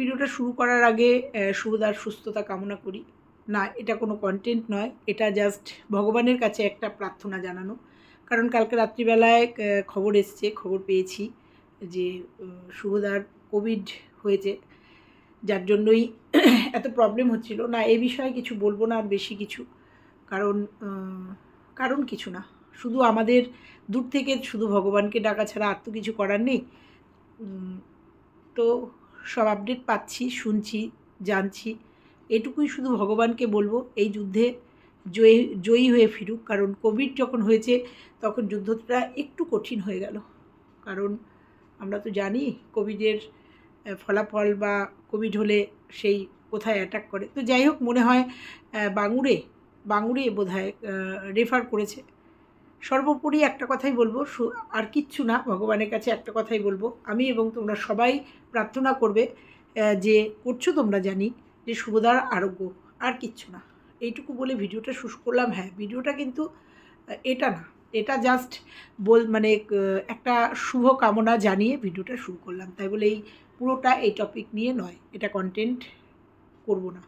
ভিডিওটা শুরু করার আগে শুভদার সুস্থতা কামনা করি। না এটা কোনো কন্টেন্ট নয় এটা জাস্ট ভগবানের কাছে একটা প্রার্থনা জানানো। কারণ কালকে রাত্রিবেলায় খবর এসছে খবর পেয়েছি যে আহ, শুভদার কোভিড হয়েছে যার জন্যই এত প্রবলেম হচ্ছিল। না এ বিষয়ে কিছু বলব না আর বেশি কিছু। কারণ কারণ কিছু না। শুধু আমাদের দূর থেকে শুধু ভগবানকে ডাকা ছাড়া আর তো কিছু করার নেই। তো সব আপডেট পাচ্ছি, শুনছি, জানছি। এটুকুই শুধু ভগবানকে বলব, এই যুদ্ধে জয়ী জয়ী হয়ে ফিরুক, কারণ কোভিড যখন হয়েছে, তখন যুদ্ধটা একটু কঠিন হয়ে গেল। কারণ আমরা তো জানি কোভিডের ফলাফল বা কোভিড হলে সেই কোথায় অ্যাটাক করে। তো যাই হোক, মনে হয় বাঙুরে বাঙুরে বোধ রেফার করেছে। সর্বোপরি একটা কথাই বলব আর কিচ্ছু না ভগবানের কাছে একটা কথাই বলব। আমি এবং তোমরা সবাই প্রার্থনা করবে যে করছ তোমরা জানি যে শুভদার আরোগ্য আর কিচ্ছু না। এইটুকু বলে ভিডিওটা শেষ করলাম। হ্যাঁ ভিডিওটা কিন্তু এটা না এটা জাস্ট বল মানে একটা শুভ কামনা জানিয়ে ভিডিওটা শুরু করলাম। তাই বলে এই পুরোটা এই টপিক নিয়ে নয় এটা কন্টেন্ট করব না।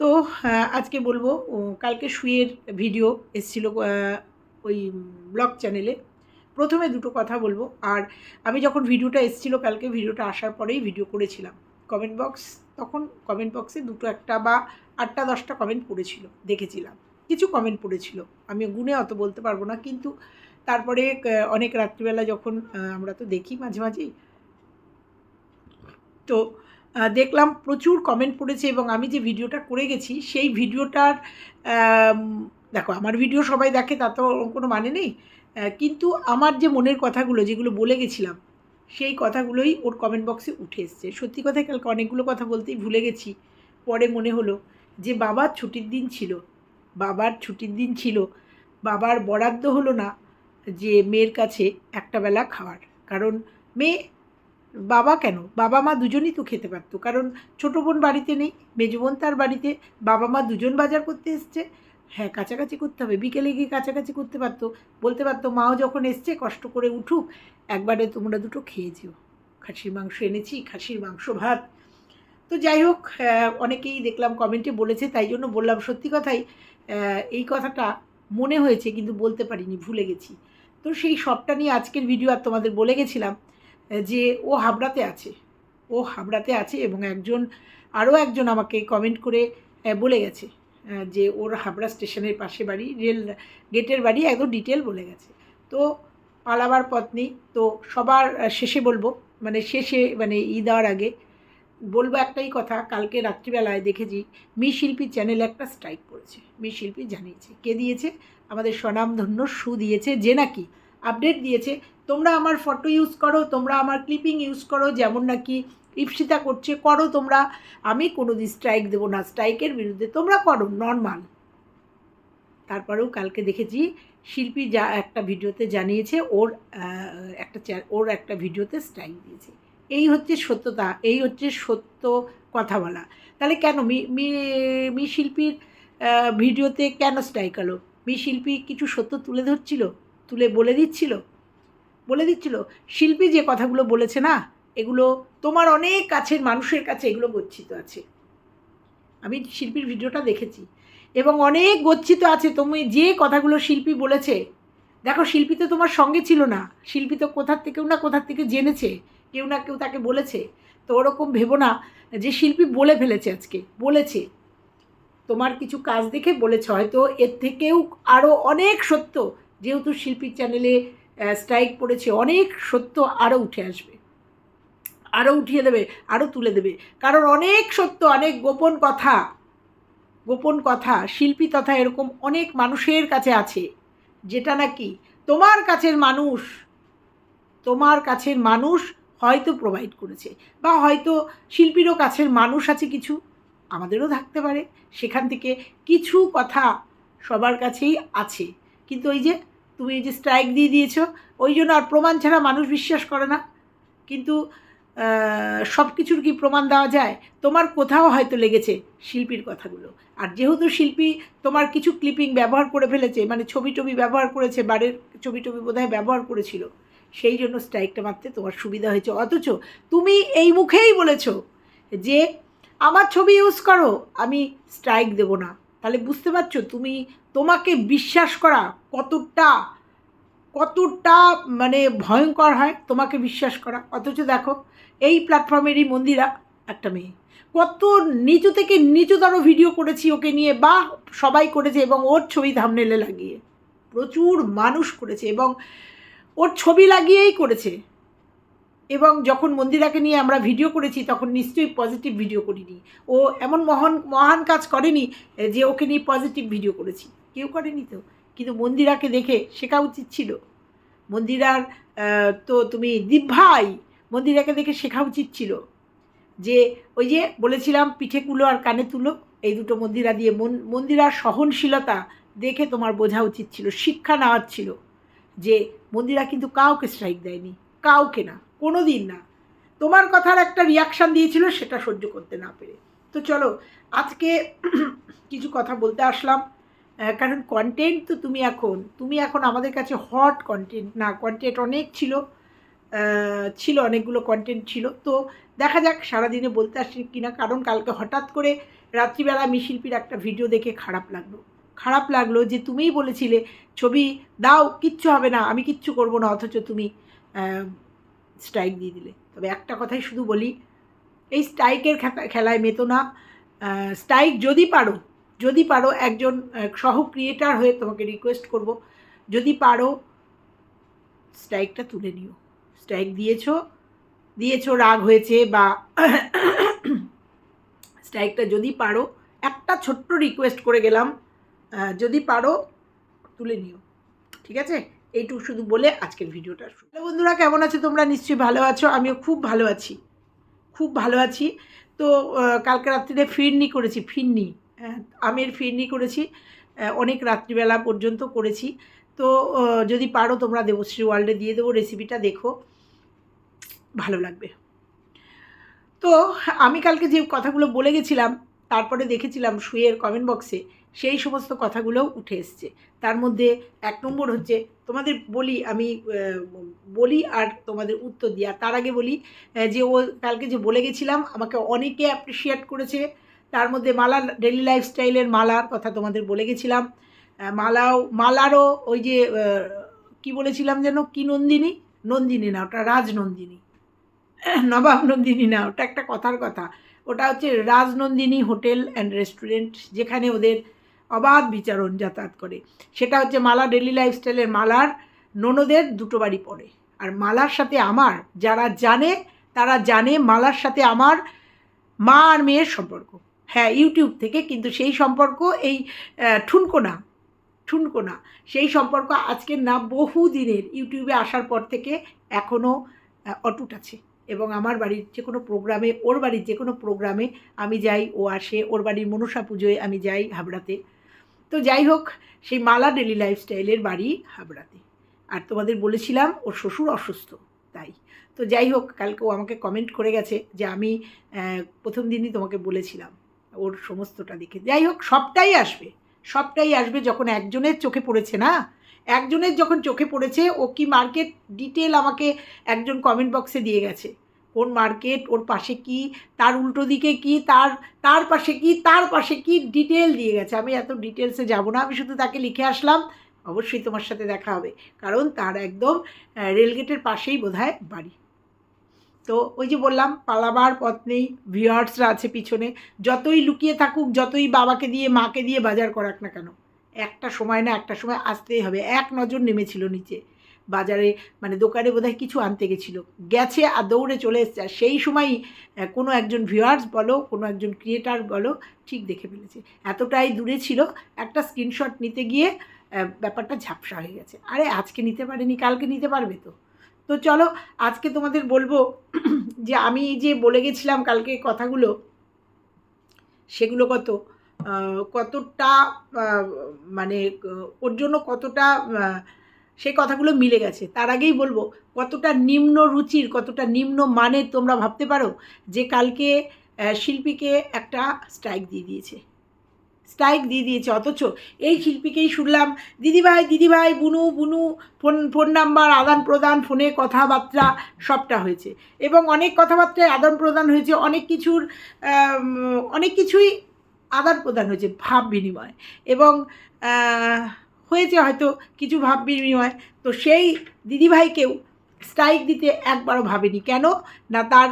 তো আহ, আজকে বলব কালকে শুয়ের ভিডিও এসেছিল ওই ব্লগ চ্যানেলে। প্রথমে দুটো কথা বলব। আর আমি যখন ভিডিওটা এসেছিল, কালকে ভিডিওটা আসার পরেই ভিডিও করেছিলাম। কমেন্ট বক্স, তখন কমেন্ট বক্সে দুটো একটা বা আটটা, দশটা কমেন্ট পড়েছিল, দেখেছিলাম। কিছু কমেন্ট পড়েছিল। আমি গুণে অত বলতে পারব না, কিন্তু তারপরে অনেক রাত্রিবেলা যখন আমরা তো দেখি মাঝে মাঝেই। তো দেখলাম প্রচুর কমেন্ট পড়েছে এবং আমি যে ভিডিওটা করে গেছি, সেই ভিডিওটার দেখো, আমার ভিডিও সবাই দেখে তা তো কোনো মানে নেই। কিন্তু আমার যে মনের কথাগুলো, যেগুলো বলে গেছিলাম, সেই কথাগুলোই ওর কমেন্ট বক্সে উঠে এসছে। সত্যি কথা, কালকে অনেকগুলো কথা বলতেই ভুলে গেছি। পরে মনে হলো যে, বাবার ছুটির দিন ছিল। বাবার ছুটির দিন ছিল। বাবার বরাদ্দ হলো না যে, মেয়ের কাছে একটা বেলা খাওয়ার। কারণ মেয়ে বাবা কেন? বাবা মা দুজনই তো খেতে পারতো। কারণ ছোটো বোন বাড়িতে নেই, মেজো বোন তার বাড়িতে। বাবা মা দুজন বাজার করতে এসছে। হ্যাঁ কাছাকাছি করতে হবে। বিকেলে গিয়ে কাছাকাছি করতে পারতো। বলতে পারতো, মাও যখন এসছে, কষ্ট করে উঠুক, একবারে তোমরা দুটো খেয়ে যেও। খাসির মাংস এনেছি, খাসির মাংস, ভাত। তো যাই হোক অনেকেই দেখলাম কমেন্টে বলেছে, তাই জন্য বললাম, সত্যি কথাই এই কথাটা মনে হয়েছে, কিন্তু বলতে পারিনি, ভুলে গেছি। তো সেই সবটা নিয়ে আজকের ভিডিও আর তোমাদের বলে গেছিলাম, যে ও হাবড়াতে আছে। ও হাবড়াতে আছে এবং একজন, আরও একজন আমাকে কমেন্ট করে বলে গেছে। যে ওর হাবড়া স্টেশনের পাশে বাড়ি, রেল গেটের বাড়ি একদম ডিটেল বলে গেছে। তো পালাবার পথ নেই। তো সবার শেষে বলব মানে শেষে মানে ঈদ দেওয়ার আগে বলব একটাই কথা, কালকে রাত্রিবেলায় দেখেছি মি শিল্পী চ্যানেল একটা স্ট্রাইক করেছে মি শিল্পী জানিয়েছে, কে দিয়েছে? আমাদের স্বনামধন্য সু দিয়েছে, যে নাকি আপডেট দিয়েছে, তোমরা আমার ফটো ইউজ করো, তোমরা আমার ক্লিপিং ইউজ করো, যেমন নাকি ইপসিতা করছে, করো তোমরা। আমি কোনো দিন স্ট্রাইক দেবো না স্ট্রাইকের বিরুদ্ধে তোমরা করো নর্মাল তারপরেও কালকে দেখেছি, শিল্পী যা একটা ভিডিওতে জানিয়েছে, ওর একটা ওর একটা ভিডিওতে স্ট্রাইক দিয়েছে। এই হচ্ছে সত্যতা, এই হচ্ছে সত্য কথা বলা। তাহলে কেন মি শিল্পীর ভিডিওতে কেন স্ট্রাইক হলো? মি শিল্পী কিছু সত্য তুলে ধরছিল? তুলে বলে দিচ্ছিল? বলে দিচ্ছিল? শিল্পী যে কথাগুলো বলেছে না এগুলো তোমার অনেক কাছের মানুষের কাছে এগুলো গচ্ছিত আছে। আমি শিল্পীর ভিডিওটা দেখেছি। এবং অনেক গচ্ছিত আছে। তুমি যে কথাগুলো শিল্পী বলেছে, দেখো শিল্পী তো তোমার সঙ্গে ছিল না। শিল্পী তো কোথার থেকেও না কোথার থেকে জেনেছে, কেউ না কেউ তাকে বলেছে। তো ওরকম ভেবো না যে শিল্পী বলে ফেলেছে আজকে, বলেছে। তোমার কিছু কাজ দেখে বলেছে। হয়তো এর থেকেও আরও অনেক সত্য, যেহেতু শিল্পীর চ্যানেলে স্ট্রাইক পড়েছে, অনেক সত্য আরও উঠে আসবে। আরও উঠিয়ে দেবে আরও তুলে দেবে। কারণ অনেক সত্য, অনেক গোপন কথা গোপন কথা, শিল্পী তথা এরকম অনেক মানুষের কাছে আছে। যেটা নাকি তোমার কাছের মানুষ, তোমার কাছের মানুষ হয়তো প্রোভাইড করেছে বা হয়তো শিল্পীরও কাছের মানুষ আছে কিছু, আমাদেরও থাকতে পারে। সেখান থেকে কিছু কথা সবার কাছেই আছে। কিন্তু ওই যে তুমি এই যে স্ট্রাইক দিয়ে দিয়েছ, ওই জন্য আর প্রমাণ ছাড়া মানুষ বিশ্বাস করে না। কিন্তু সব কিছুর কি প্রমাণ দেওয়া যায়? তোমার কোথাও হয়তো লেগেছে শিল্পীর কথাগুলো। আর যেহেতু শিল্পী তোমার কিছু ক্লিপিং ব্যবহার করে ফেলেছে মানে ছবি টবি ব্যবহার করেছে, বাড়ির ছবি টবি বোধহয় ব্যবহার করেছিল, সেই জন্য স্ট্রাইকটা মারতে তোমার সুবিধা হয়েছে। অথচ তুমি এই মুখেই বলেছ যে, আমার ছবি ইউজ করো, আমি স্ট্রাইক দেবো না। তাহলে বুঝতে পারছ তুমি তোমাকে বিশ্বাস করা কতটা কতটা মানে ভয়ঙ্কর হয় তোমাকে বিশ্বাস করা। অথচ দেখো, এই প্ল্যাটফর্মেরই মন্দিরা একটা মেয়ে। কত নিচু থেকে নিচুতর ভিডিও করেছি ওকে নিয়ে, বা সবাই করেছে এবং ওর ছবি থামনেলে লাগিয়ে। প্রচুর মানুষ করেছে এবং ওর ছবি লাগিয়েই করেছে। এবং যখন মন্দিরাকে নিয়ে আমরা ভিডিও করেছি, তখন নিশ্চয়ই পজিটিভ ভিডিও করিনি। ও এমন মহান মহান কাজ করেনি যে ওকে নিয়ে পজিটিভ ভিডিও করেছি। কেউ করেনি তো? কিন্তু মন্দিরাকে দেখে শেখা উচিত ছিল। মন্দিরার তো তুমি দিভাই মন্দিরাকে দেখে শেখা উচিত ছিল যে, ওই যে বলেছিলাম, পিঠে কুলো আর কানে তুলো, এই দুটো মন্দিরা দিয়ে মন, মন্দিরার সহনশীলতা দেখে তোমার বোঝা উচিত ছিল, শিক্ষা নেওয়ার ছিল যে, মন্দিরা কিন্তু কাউকে স্ট্রাইক দেয়নি, কাউকে না কোনো দিন না। তোমার কথার একটা রিয়াকশান দিয়েছিল, সেটা সহ্য করতে না পেরে। তো চলো, আজকে কিছু কথা বলতে আসলাম। কারণ কন্টেন্ট তো তুমি এখন তুমি এখন আমাদের কাছে হট কন্টেন্ট না কন্টেন্ট অনেক ছিল ছিল অনেকগুলো কন্টেন্ট ছিল, তো দেখা যাক সারাদিনে বলতে আসছি কিনা, কারণ কালকে হঠাৎ করে রাত্রিবেলা মিশিল্পির একটা ভিডিও দেখে খারাপ লাগল। খারাপ লাগল যে তুমিই বলেছিলে, ছবি দাও, কিচ্ছু হবে না, আমি কিচ্ছু করব না, অথচ তুমি স্ট্রাইক দিয়ে দিলে। তবে একটা কথাই শুধু বলি, এই স্ট্রাইকের খেলায় মেতো না স্ট্রাইক যদি পারো যদি পারো একজন সহ ক্রিয়েটার হয়ে তোমাকে রিকোয়েস্ট করব। যদি পারো স্ট্রাইকটা তুলে নিও। স্ট্রাইক দিয়েছ দিয়েছ, রাগ হয়েছে বা স্ট্রাইকটা যদি পারো, একটা ছোট্ট রিকোয়েস্ট করে গেলাম যদি পারো, তুলে নিও। ঠিক আছে? এইটুকু শুধু বলে আজকের ভিডিওটা হ্যালো বন্ধুরা, কেমন আছো তোমরা? নিশ্চয়ই ভালো আছো। আমিও খুব ভালো আছি। খুব ভালো আছি। তো কালকে রাত্রিরে ফিরনি করেছি, ফিরনি। আমের ফিরনি করেছি অনেক রাত্রিবেলা পর্যন্ত করেছি। তো যদি পারো তোমরা দেবশ্রী ওয়ার্ল্ডে দিয়ে দেবো রেসিপিটা দেখো। ভালো লাগবে। তো, আমি কালকে যে কথাগুলো বলে গেছিলাম, তারপরে দেখেছিলাম শুয়ের কমেন্ট বক্সে সেই সমস্ত কথাগুলোও উঠে এসছে। তার মধ্যে এক নম্বর হচ্ছে, তোমাদের বলি, আমি বলি আর তোমাদের উত্তর দিই। তার আগে বলি যে ও কালকে যে বলে গেছিলাম, আমাকে অনেকে অ্যাপ্রিসিয়েট করেছে। তার মধ্যে মালা ডেলি লাইফস্টাইলের মালার কথা তোমাদের বলে গেছিলাম। মালাও, মালারও ওই যে কি বলেছিলাম যেন? কি নন্দিনী? নন্দিনী না, ওটা রাজনন্দিনী। নবাব নন্দিনী না, ওটা একটা কথার কথা। ওটা হচ্ছে রাজনন্দিনী হোটেল অ্যান্ড রেস্টুরেন্ট যেখানে ওদের অবাধ বিচারণ যাতায়াত করে। সেটা হচ্ছে মালা ডেলি লাইফস্টাইলের মালার ননদের দুটো বাড়ি পড়ে। আর মালার সাথে আমার, যারা জানে, তারা জানে মালার সাথে আমার মা আর মেয়ের সম্পর্ক। হ্যাঁ ইউটিউব থেকে, কিন্তু সেই সম্পর্ক এই ঠুনকো না ঠুনকো না সেই সম্পর্ক আজকের না বহু দিনের ইউটিউবে আসার পর থেকে এখনও অটুট আছে। এবং আমার বাড়ির যে কোনো প্রোগ্রামে, ওর বাড়ির যে কোনো প্রোগ্রামে আমি যাই, ও আসে, ওর বাড়ির মনসা পুজোয় আমি যাই হাবড়াতে। তো যাই হোক, সেই মালা ডেলি লাইফস্টাইলের বাড়ি হাবড়াতে। আর তোমাদের বলেছিলাম ওর শ্বশুর অসুস্থ, তাই। তো যাই হোক, কালকে ও আমাকে কমেন্ট করে গেছে যে আমি প্রথম দিনই তোমাকে বলেছিলাম। ওর সমস্তটা দেখে। যাই হোক, সবটাই আসবে। সবটাই আসবে যখন একজনের চোখে পড়েছে না? একজনের যখন চোখে পড়েছে, ও কি মার্কেট ডিটেল আমাকে একজন কমেন্ট বক্সে দিয়ে গেছে? কোন মার্কেট ওর পাশে কি, তার উল্টো দিকে কি, তার তার পাশে কি, তার পাশে কি ডিটেল দিয়ে গেছে? আমি এত ডিটেলসে যাব না, আমি শুধু তাকে লিখে আসলাম। অবশ্যই তোমার সাথে দেখা হবে। কারণ তার একদম রেলগেটের পাশেই বোধহয় বাড়ি। তো ওই যে বললাম, পালাবার পথ নেই ভিউয়ার্সরা আছে পিছনে। যতই লুকিয়ে থাকুক, যতই বাবাকে দিয়ে, মাকে দিয়ে বাজার করাক না কেন, একটা সময় না একটা সময় আসতেই হবে। এক নজর নেমেছিল নিচে। বাজারে মানে দোকানে বোধহয় কিছু আনতে গেছিল। গেছে আর দৌড়ে চলে এসছে। আর সেই সময়ই কোনো একজন ভিউয়ার্স বলো, কোনো একজন ক্রিয়েটার বলো, ঠিক দেখে ফেলেছে। এতটাই দূরে ছিল, একটা স্ক্রিনশট নিতে গিয়ে ব্যাপারটা ঝাপসা হয়ে গেছে। আরে, আজকে নিতে পারেনি, কালকে নিতে পারবে তো। তো চলো, আজকে তোমাদের বলব যে আমি যে বলে গেছিলাম কালকে কথাগুলো, সেগুলো কত? কতটা মানে ওর জন্য কতটা সেই কথাগুলো মিলে গেছে। তার আগেই বলব, কতটা নিম্ন রুচির, কতটা নিম্ন মানের তোমরা ভাবতে পারো যে কালকে শিল্পীকে একটা স্ট্রাইক দিয়ে দিয়েছে। স্ট্রাইক দিয়ে দিয়েছে, অথচ এই শিল্পীকেই শুনলাম, দিদিভাই দিদিভাই, বুনু বুনু, ফোন ফোন নাম্বার, আদান প্রদান, ফোনে কথাবার্তা, সবটা হয়েছে। এবং অনেক কথাবার্তায় আদান প্রদান হয়েছে, অনেক কিছুর অনেক কিছুই আদান প্রদান হয়েছে, ভাব বিনিময়। এবং হয়েছে হয়তো কিছু ভাব বিনিময়, তো সেই দিদিভাইকেও স্ট্রাইক দিতে একবারও ভাবেনি। কেন? না তার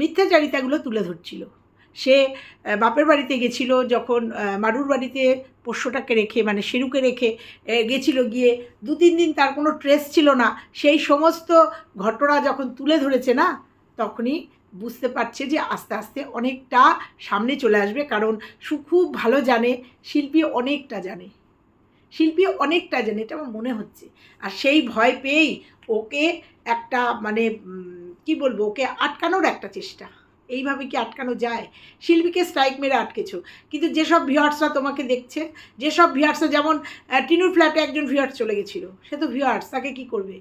মিথ্যাচারিতাগুলো তুলে ধরছিল। সে বাপের বাড়িতে গেছিল যখন মারুর বাড়িতে পোষ্যটাকে রেখে মানে শেরুকে রেখে গেছিল গিয়ে। দু, তিন দিন তার কোনো ট্রেস ছিল না। সেই সমস্ত ঘটনা যখন তুলে ধরেছে না, তখনই বুঝতে পারছে যে আস্তে আস্তে অনেকটা সামনে চলে আসবে। কারণ সু খুব ভালো জানে, শিল্পী অনেকটা জানে। শিল্পী অনেকটা জানে, এটা আমার মনে হচ্ছে। আর সেই ভয় পেয়েই ওকে একটা মানে কি বলব, ওকে আটকানোর একটা চেষ্টা। এইভাবে কি আটকানো যায়? শিল্পীকে স্ট্রাইক মেরে আটকেছো। কিন্তু যেসব ভিউয়ার্সরা তোমাকে দেখছে, যেসব ভিউয়ার্সরা যেমন টিনুর ফ্ল্যাটে একজন ভিউয়ার্স চলে গেছিল, সে তো ভিউয়ার্স তাকে কী করবে?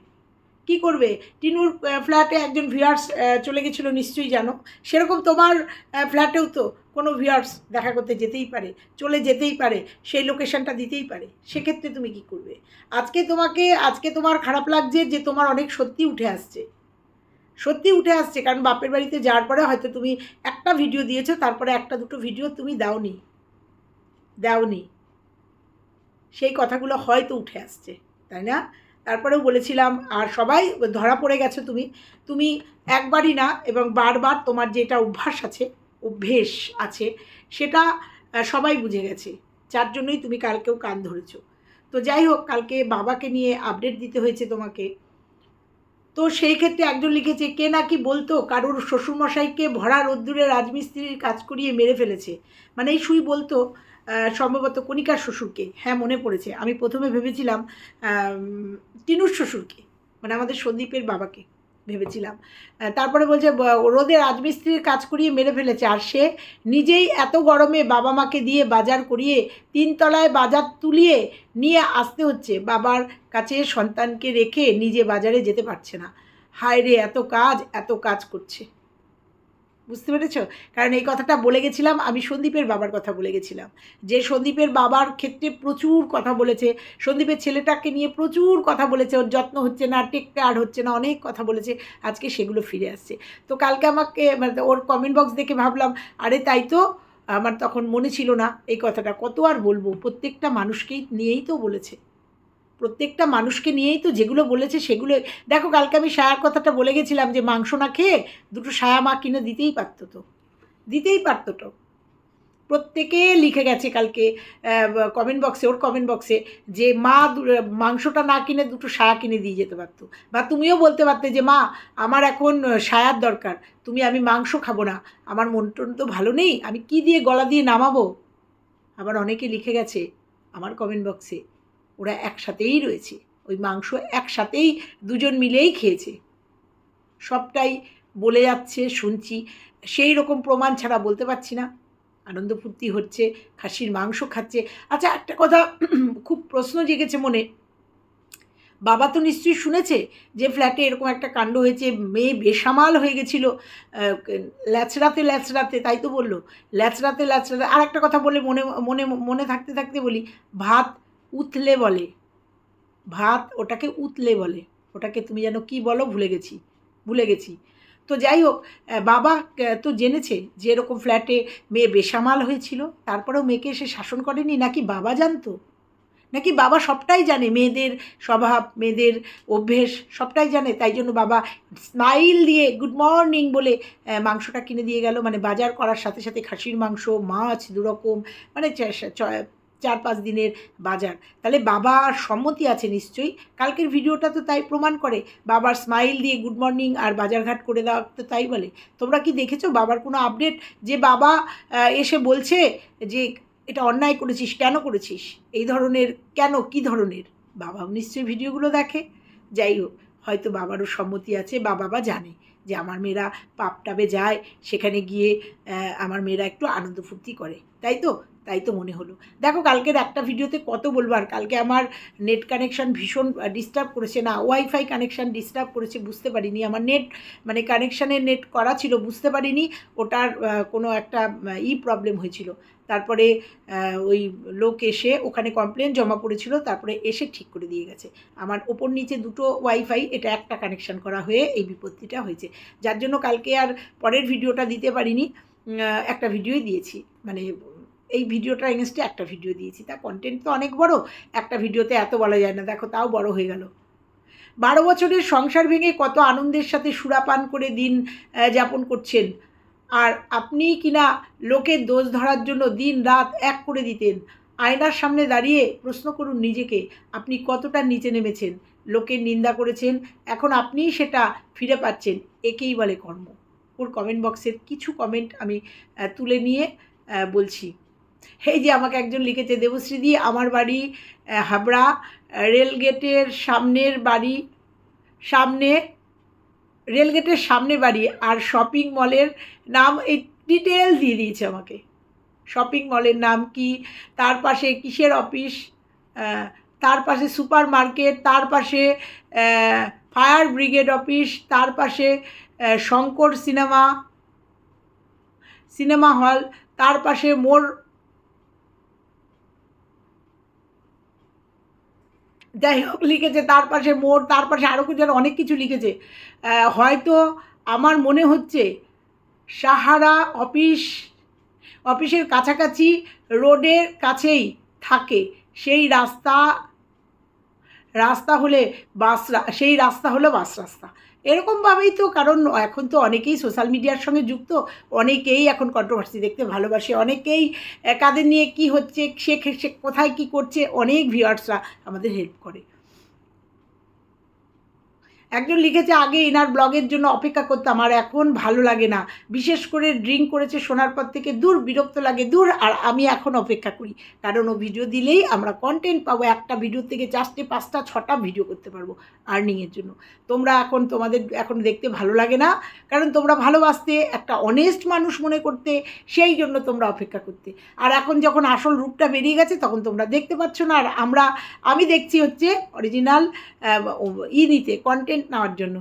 কি করবে? টিনুর ফ্ল্যাটে একজন ভিউয়ার্স চলে গেছিল নিশ্চয়ই জানো। সেরকম তোমার ফ্ল্যাটেও তো কোনো ভিউয়ার্স দেখা করতে যেতেই পারে, চলে যেতেই পারে, সেই লোকেশনটা দিতেই পারে। সেক্ষেত্রে তুমি কি করবে? আজকে তোমাকে, আজকে তোমার খারাপ লাগছে যে তোমার অনেক সত্যি উঠে আসছে। সত্যি উঠে আসছে, কারণ বাপের বাড়িতে যাওয়ার পরে হয়তো তুমি একটা ভিডিও দিয়েছ, তারপরে একটা দুটো ভিডিও তুমি দাওনি। দাওনি। সেই কথাগুলো হয়তো উঠে আসছে, তাই না? তারপরেও বলেছিলাম, আর সবাই ধরা পড়ে গেছো তুমি। তুমি একবারই না, এবং বারবার তোমার যেটা অভ্যাস আছে, অভ্যেস আছে, সেটা সবাই বুঝে গেছে। যার জন্যই তুমি কালকেও কান ধরেছো। তো যাই হোক, কালকে বাবাকে নিয়ে আপডেট দিতে হয়েছে তোমাকে। তো সেই ক্ষেত্রে একজন লিখেছে, কে নাকি বলতো, কারোর শ্বশুরমশাইকে ভরা রোদ্দুরে রাজমিস্ত্রির কাজ করিয়ে মেরে ফেলেছে। মানে এই সুই বলতো সম্ভবত কণিকার শ্বশুরকে। হ্যাঁ মনে পড়েছে। আমি প্রথমে ভেবেছিলাম টিনুর শ্বশুরকে মানে আমাদের সন্দীপের বাবাকে। ভেবেছিলাম। তারপরে বলছে রোদে রাজমিস্ত্রির কাজ করিয়ে মেরে ফেলেছে। আর সে নিজেই এত গরমে বাবা মাকে দিয়ে বাজার করিয়ে তিনতলায় বাজার তুলিয়ে নিয়ে আসতে হচ্ছে। বাবার কাছে সন্তানকে রেখে নিজে বাজারে যেতে পারছে না। হায় রে এত কাজ এত কাজ করছে। বুঝতে পেরেছ? কারণ এই কথাটা বলে গেছিলাম, আমি সন্দীপের বাবার কথা বলে গেছিলাম। যে সন্দীপের বাবার ক্ষেত্রে প্রচুর কথা বলেছে, সন্দীপের ছেলেটাকে নিয়ে প্রচুর কথা বলেছে, ওর যত্ন হচ্ছে না টেক কেয়ার হচ্ছে না, অনেক কথা বলেছে, আজকে সেগুলো ফিরে আসছে। তো কালকে আমাকে মানে ওর কমেন্ট বক্স দেখে ভাবলাম, আরে তাই তো, আমার তখন মনে ছিল না এই কথাটা, কত আর বলব? প্রত্যেকটা মানুষকেই নিয়েই তো বলেছে। প্রত্যেকটা মানুষকে নিয়েই তো যেগুলো বলেছে সেগুলো, দেখো কালকে আমি সায়ার কথাটা বলে গেছিলাম যে মাংস না খেয়ে দুটো সায়া মা কিনে দিতেই পারতো তো, দিতেই পারতো তো। প্রত্যেকে লিখে গেছে কালকে কমেন্ট বক্সে ওর কমেন্ট বক্সে যে মা মাংসটা না কিনে দুটো সায়া কিনে দিয়ে যেতে পারতো। বা তুমিও বলতে পারতে যে মা, আমার এখন সায়ার দরকার, তুমি আমি মাংস খাব না, আমার মন টন তো ভালো নেই, আমি কি দিয়ে গলা দিয়ে নামাবো? আবার অনেকে লিখে গেছে, আমার কমেন্ট বক্সে ওরা একসাথেই রয়েছে। ওই মাংস একসাথেই দুজন মিলেই খেয়েছে। সবটাই বলে যাচ্ছে, শুনছি। সেই রকম প্রমাণ ছাড়া বলতে পারছি না। আনন্দ ফুর্তি হচ্ছে, খাসির মাংস খাচ্ছে। আচ্ছা একটা কথা খুব প্রশ্ন জেগেছে মনে। বাবা তো নিশ্চয়ই শুনেছে যে ফ্ল্যাটে এরকম একটা কাণ্ড হয়েছে, মেয়ে বেসামাল হয়ে গেছিল। ল্যাচড়াতে ল্যাচড়াতে, তাই তো বলল। ল্যাচড়াতে ল্যাচড়াতে আর একটা কথা বলে মনে মনে মনে থাকতে থাকতে বলি, ভাত উতলে বলে। ভাত ওটাকে উতলে বলে। ওটাকে তুমি যেন কি বলো, ভুলে গেছি ভুলে গেছি। তো যাই হোক বাবা তো জেনেছে যে এরকম ফ্ল্যাটে মেয়ে বেসামাল হয়েছিল। তারপরেও মেয়েকে এসে শাসন করেনি। নাকি বাবা জানতো? নাকি বাবা সবটাই জানে? মেয়েদের স্বভাব, মেয়েদের অভ্যেস সবটাই জানে। তাই জন্য বাবা স্মাইল দিয়ে গুড মর্নিং বলে মাংসটা কিনে দিয়ে গেল। মানে বাজার করার সাথে সাথে খাসির মাংস, মাছ দুরকম মানে চার পাঁচ দিনের বাজার। তাহলে বাবার সম্মতি আছে নিশ্চয়ই। কালকের ভিডিওটা তো তাই প্রমাণ করে। বাবার স্মাইল দিয়ে গুড মর্নিং আর বাজারঘাট করে দেওয়া তো তাই বলে। তোমরা কি দেখেছ বাবার কোনো আপডেট যে বাবা এসে বলছে যে, এটা অন্যায় করেছিস, কেন করেছিস? এই ধরনের কেন? কি ধরনের? বাবাও নিশ্চয়ই ভিডিওগুলো দেখে। যাই হোক, হয়তো বাবারও সম্মতি আছে বা বাবা জানে যে আমার মেয়েরা পাপটাবে যায়, সেখানে গিয়ে আমার মেয়েরা একটু আনন্দ ফুর্তি করে। তাই তো? তাই তো মনে হলো। দেখো কালকের একটা ভিডিওতে কত বলব, আর কালকে আমার নেট কানেকশান ভীষণ ডিস্টার্ব করেছে। না ওয়াইফাই কানেকশান ডিস্টার্ব করেছে, বুঝতে পারিনি। আমার নেট মানে কানেকশানের নেট করা ছিল, বুঝতে পারিনি। ওটার কোনো একটা ই প্রবলেম হয়েছিল। তারপরে ওই লোক এসে ওখানে কমপ্লেন জমা পড়েছিল তারপরে এসে ঠিক করে দিয়ে গেছে। আমার ওপর নিচে দুটো ওয়াইফাই এটা একটা কানেকশান করা হয়ে এই বিপত্তিটা হয়েছে। যার জন্য কালকে আর পরের ভিডিওটা দিতে পারিনি একটা ভিডিওই দিয়েছি। মানে এই ভিডিওটার এগেনস্টে একটা ভিডিও দিয়েছি। তা কন্টেন্ট তো অনেক বড়। একটা ভিডিওতে এত বলা যায় না। দেখো, তাও বড় হয়ে গেল। বারো বছরের সংসার ভেঙে কত আনন্দের সাথে সুরাপান করে দিন যাপন করছেন। আর আপনি কিনা লোকের দোষ ধরার জন্য দিন, রাত এক করে দিতেন। আয়নার সামনে দাঁড়িয়ে প্রশ্ন করুন নিজেকে, আপনি কতটা নিচে নেমেছেন? লোকের নিন্দা করেছেন, এখন আপনিই সেটা ফিরে পাচ্ছেন। একেই বলে কর্ম। ওর কমেন্ট বক্সের কিছু কমেন্ট আমি তুলে নিয়ে বলছি। এই যে আমাকে একজন লিখেছে, দেবশ্রী দি, আমার বাড়ি হাবড়া রেলগেটের সামনের বাড়ি, সামনে রেলগেটের সামনে বাড়ি আর শপিং মলের নাম, এই ডিটেল দিয়ে দিয়েছে আমাকে। শপিং মলের নাম কি, তার পাশে কিসের অফিস তার পাশে সুপার মার্কেট তার পাশে ফায়ার ব্রিগেড অফিস তার পাশে শঙ্কর সিনেমা সিনেমা হল তার পাশে মোর যাই হোক, লিখেছে, তার পাশে মোড় তার পাশে আরও কিছু অনেক কিছু লিখেছে। হয়তো আমার মনে হচ্ছে সাহারা অফিস, অফিসের কাছাকাছি রোডের কাছেই থাকে। সেই রাস্তা রাস্তা হলে বাস সেই রাস্তা হলো বাস রাস্তা। এরকমভাবেই তো, কারণ এখন তো অনেকেই সোশ্যাল মিডিয়ার সঙ্গে যুক্ত, অনেকেই এখন কন্ট্রোভার্সি দেখতে ভালোবাসে, অনেকেই কাদের নিয়ে কি হচ্ছে, সে সে কোথায় কি করছে, অনেক ভিউয়ার্সরা আমাদের হেল্প করে। একজন লিখেছে, আগে এনার ব্লগের জন্য অপেক্ষা করতাম, আর এখন ভালো লাগে না। বিশেষ করে ড্রিঙ্ক করেছে শোনার পর থেকে দূর বিরক্ত লাগে, দূর, আর আমি এখন অপেক্ষা করি। কারণ ও ভিডিও দিলেই আমরা কন্টেন্ট পাবো, একটা ভিডিও থেকে চারটে পাঁচটা, ছটা ভিডিও করতে পারব আর্নিংয়ের জন্য। তোমরা এখন তোমাদের, এখন দেখতে ভালো লাগে না, কারণ তোমরা ভালোবাসতে, একটা অনেস্ট মানুষ মনে করতে, সেই জন্য তোমরা অপেক্ষা করতে। আর এখন যখন আসল রূপটা বেরিয়ে গেছে, তখন তোমরা দেখতে পাচ্ছ না, আর আমরা, আমি দেখছি হচ্ছে অরিজিনাল ই নিতে কন্টেন্ট নেওয়ার জন্য।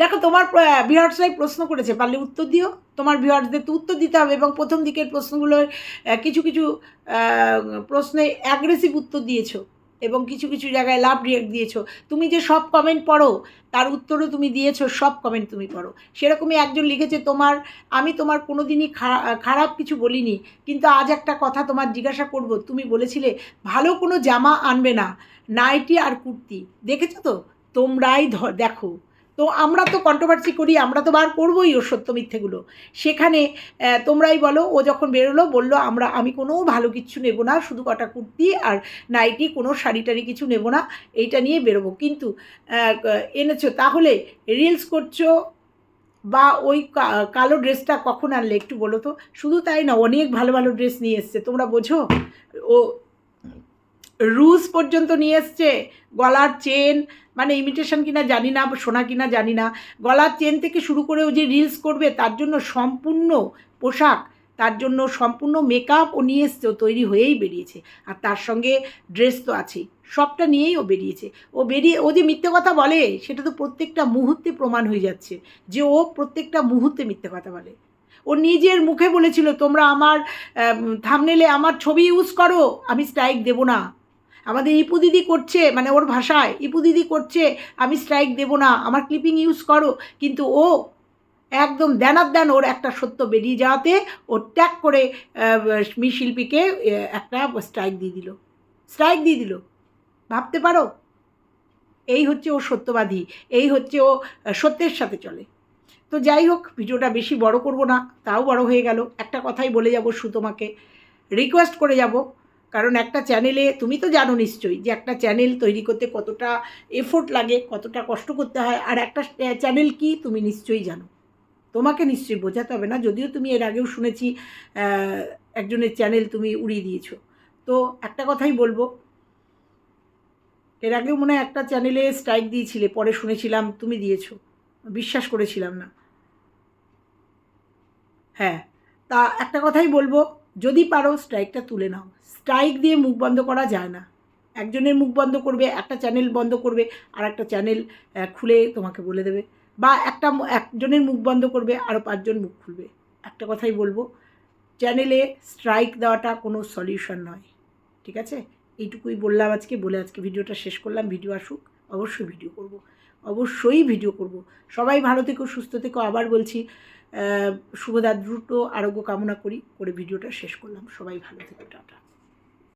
দেখো, তোমার বিহার্সাই প্রশ্ন করেছে, পারলে উত্তর দিও। তোমার ভিউয়ার্সদের তো উত্তর দিতে হবে এবং প্রথম দিকের প্রশ্নগুলোর কিছু কিছু প্রশ্নে অ্যাগ্রেসিভ উত্তর দিয়েছ। এবং কিছু কিছু জায়গায় লাভ রিয়েক্ট দিয়েছ। তুমি যে সব কমেন্ট পড়ো, তার উত্তরও তুমি দিয়েছ, সব কমেন্ট তুমি পড়ো। সেরকমই একজন লিখেছে, তোমার, আমি তোমার কোনো দিনই খারাপ কিছু বলিনি, কিন্তু আজ একটা কথা তোমার জিজ্ঞাসা করব। তুমি বলেছিলে, ভালো কোনো জামা আনবে না, নাইটি আর কুর্তি। দেখেছ তো? তোমরাই দেখো। তো আমরা তো কন্ট্রোভার্সি করি, আমরা তো বার করবোই ওর সত্য মিথ্যেগুলো। সেখানে তোমরাই বলো, ও যখন বেরোলো, বলল, আমরা, আমি কোনো ভালো কিছু নেব না, শুধু কটা কুর্তি আর নাইটি, কোনো শাড়ি টাড়ি কিছু নেব না, এইটা নিয়ে বেরোবো। কিন্তু এনেছো, তাহলে রিলস করছ বা ওই কালো ড্রেসটা কখন আনলে একটু বলো তো? শুধু তাই না, অনেক ভালো ভালো ড্রেস নিয়ে এসছে, তোমরা বোঝো? ও রুজ পর্যন্ত নিয়ে এসছে। গলার চেন মানে ইমিটেশন কিনা জানি না, সোনা কিনা জানি না। গলার চেন থেকে শুরু করে ও যে রিলস করবে, তার জন্য সম্পূর্ণ পোশাক, তার জন্য সম্পূর্ণ মেকআপ ও নিয়ে এসছে তৈরি হয়েই বেরিয়েছে। আর তার সঙ্গে ড্রেস তো আছেই। সবটা নিয়েই ও বেরিয়েছে। ও বেরিয়ে, ও যে মিথ্যে কথা বলে, সেটা তো প্রত্যেকটা মুহূর্তে প্রমাণ হয়ে যাচ্ছে যে ও প্রত্যেকটা মুহূর্তে মিথ্যে কথা বলে। ও নিজের মুখে বলেছিল, তোমরা আমার থামনেলে আমার ছবি ইউজ করো, আমি স্ট্রাইক দেবো না। আমাদের ইপু দিদি করছে মানে ওর ভাষায় ইপু দিদি করছে আমি স্ট্রাইক দেবো না আমার ক্লিপিং ইউজ করো। কিন্তু ও একদম দেনার দেন ওর একটা সত্য বেরিয়ে যাওয়াতে ও ট্যাগ করে আহ, মি শিল্পীকে একটা স্ট্রাইক দিয়ে দিল। স্ট্রাইক দিয়ে দিল। ভাবতে পারো? এই হচ্ছে ও সত্যবাদী এই হচ্ছে ও সত্যের সাথে চলে। তো যাই হোক ভিডিওটা বেশি বড় করব না তাও বড় হয়ে গেল। একটা কথাই বলে যাব সুতমাকে রিকোয়েস্ট করে যাব। কারণ একটা চ্যানেলে তুমি তো জানো নিশ্চয়ই যে একটা চ্যানেল তৈরি করতে কতটা এফোর্ট লাগে, কতটা কষ্ট করতে হয়, আর একটা চ্যানেল কি তুমি নিশ্চয়ই জানো। তোমাকে নিশ্চয়ই বোঝাতে হবে না, যদিও তুমি এর আগেও শুনেছি একজনের চ্যানেল তুমি উড়িয়ে দিয়েছ। তো একটা কথাই বলব, এর আগেও মনে হয় একটা চ্যানেলে স্ট্রাইক দিয়েছিলে, পরে শুনেছিলাম তুমি দিয়েছ। বিশ্বাস করেছিলাম না। হ্যাঁ তা একটা কথাই বলব যদি পারো স্ট্রাইকটা তুলে নাও। স্ট্রাইক দিয়ে মুখ বন্ধ করা যায় না। একজনের মুখ বন্ধ করবে, একটা চ্যানেল বন্ধ করবে, আর একটা চ্যানেল খুলে তোমাকে বলে দেবে। বা একটা একজনের মুখ বন্ধ করবে আরও পাঁচজন মুখ খুলবে। একটা কথাই বলব চ্যানেলে স্ট্রাইক দেওয়াটা কোনো সলিউশন নয়। ঠিক আছে? এইটুকুই বললাম আজকে, বলে আজকে ভিডিওটা শেষ করলাম। ভিডিও আসুক, অবশ্যই ভিডিও করব। অবশ্যই ভিডিও করব। সবাই ভালো থেকো, সুস্থ থেকো। আবার বলছি আহ, শুভদা দ্রুত আরোগ্য কামনা করি। করে ভিডিওটা শেষ করলাম। সবাই ভালো থেকে টাটা।